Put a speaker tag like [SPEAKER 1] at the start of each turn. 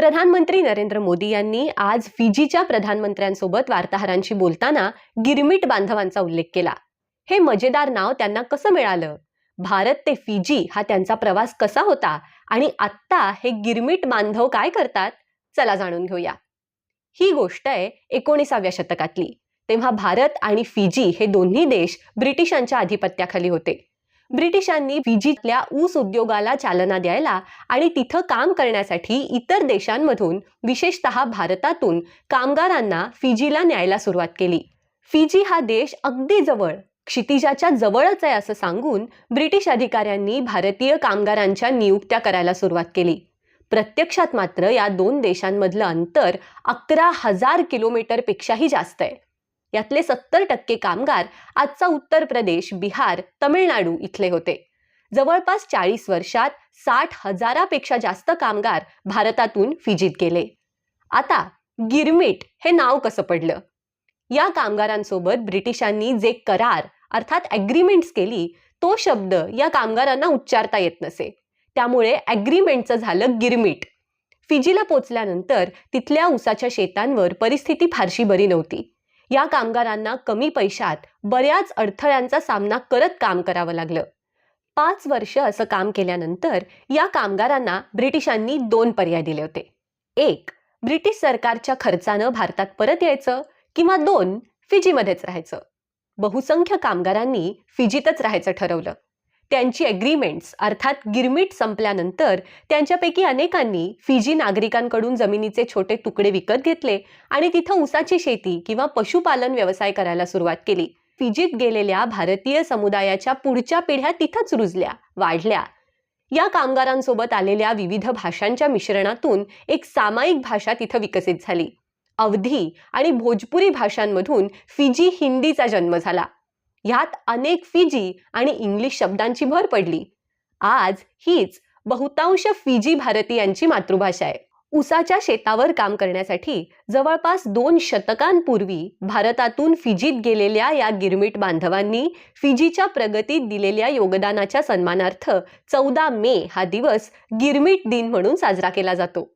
[SPEAKER 1] प्रधानमंत्री नरेंद्र मोदी यांनी आज फिजीच्या प्रधानमंत्र्यांसोबत वार्ताहरांशी बोलताना गिरमिट बांधवांचा उल्लेख केला. हे मजेदार नाव त्यांना कसं मिळालं? भारत ते फिजी हा त्यांचा प्रवास कसा होता? आणि आत्ता हे गिरमिट बांधव काय करतात? चला जाणून घेऊया. ही गोष्ट आहे एकोणीसाव्या शतकातली. तेव्हा भारत आणि फिजी हे दोन्ही देश ब्रिटिशांच्या अधिपत्याखाली होते. ब्रिटिशांनी विजीतल्या ऊस उद्योगाला चालना द्यायला आणि तिथं काम करण्यासाठी इतर देशांमधून विशेषतः भारतातून कामगारांना फिजीला न्यायला सुरुवात केली. फिजी हा देश अगदी जवळ क्षितिजाच्या जवळच आहे असं सांगून ब्रिटिश अधिकाऱ्यांनी भारतीय कामगारांच्या नियुक्त्या करायला सुरुवात केली. प्रत्यक्षात मात्र या दोन देशांमधलं अंतर अकरा हजार किलोमीटरपेक्षाही जास्त आहे. यातले सत्तर टक्के कामगार आजचा उत्तर प्रदेश बिहार तमिळनाडू इथले होते. जवळपास चाळीस वर्षात साठ हजारापेक्षा जास्त कामगार भारतातून फिजीत गेले. आता गिरमिट हे नाव कसं पडलं? या कामगारांसोबत ब्रिटिशांनी जे करार अर्थात ॲग्रीमेंट्स केली तो शब्द या कामगारांना उच्चारता येत नसे. त्यामुळे ॲग्रीमेंटचं झालं गिरमिट. फिजीला पोचल्यानंतर तिथल्या उसाच्या शेतांवर परिस्थिती फारशी बरी नव्हती. या कामगारांना कमी पैशात बऱ्याच अडथळ्यांचा सामना करत काम करावं लागलं. पाच वर्ष असं काम केल्यानंतर या कामगारांना ब्रिटिशांनी दोन पर्याय दिले होते. एक ब्रिटिश सरकारच्या खर्चानं भारतात परत यायचं किंवा दोन फिजीमध्येच राहायचं. बहुसंख्य कामगारांनी फिजीतच राहायचं ठरवलं. त्यांची ॲग्रीमेंट्स अर्थात गिरमिट संपल्यानंतर त्यांच्यापैकी अनेकांनी फिजी नागरिकांकडून जमिनीचे छोटे तुकडे विकत घेतले आणि तिथं ऊसाची शेती किंवा पशुपालन व्यवसाय करायला सुरुवात केली. फिजीत गेलेल्या भारतीय समुदायाच्या पुढच्या पिढ्या तिथंच रुजल्या वाढल्या. या कामगारांसोबत आलेल्या विविध भाषांच्या मिश्रणातून एक सामायिक भाषा तिथं विकसित झाली. अवधी आणि भोजपुरी भाषांमधून फिजी हिंदीचा जन्म झाला. ह्यात अनेक फिजी आणि इंग्लिश शब्दांची भर पडली. आज हीच बहुतांश फिजी भारतीयांची मातृभाषा आहे. उसाच्या शेतावर काम करण्यासाठी जवळपास दोन शतकांपूर्वी भारतातून फिजीत गेलेल्या या गिरमिट बांधवांनी फिजीच्या प्रगतीत दिलेल्या योगदानाच्या सन्मानार्थ चौदा मे हा दिवस गिरमिट दिन म्हणून साजरा केला जातो.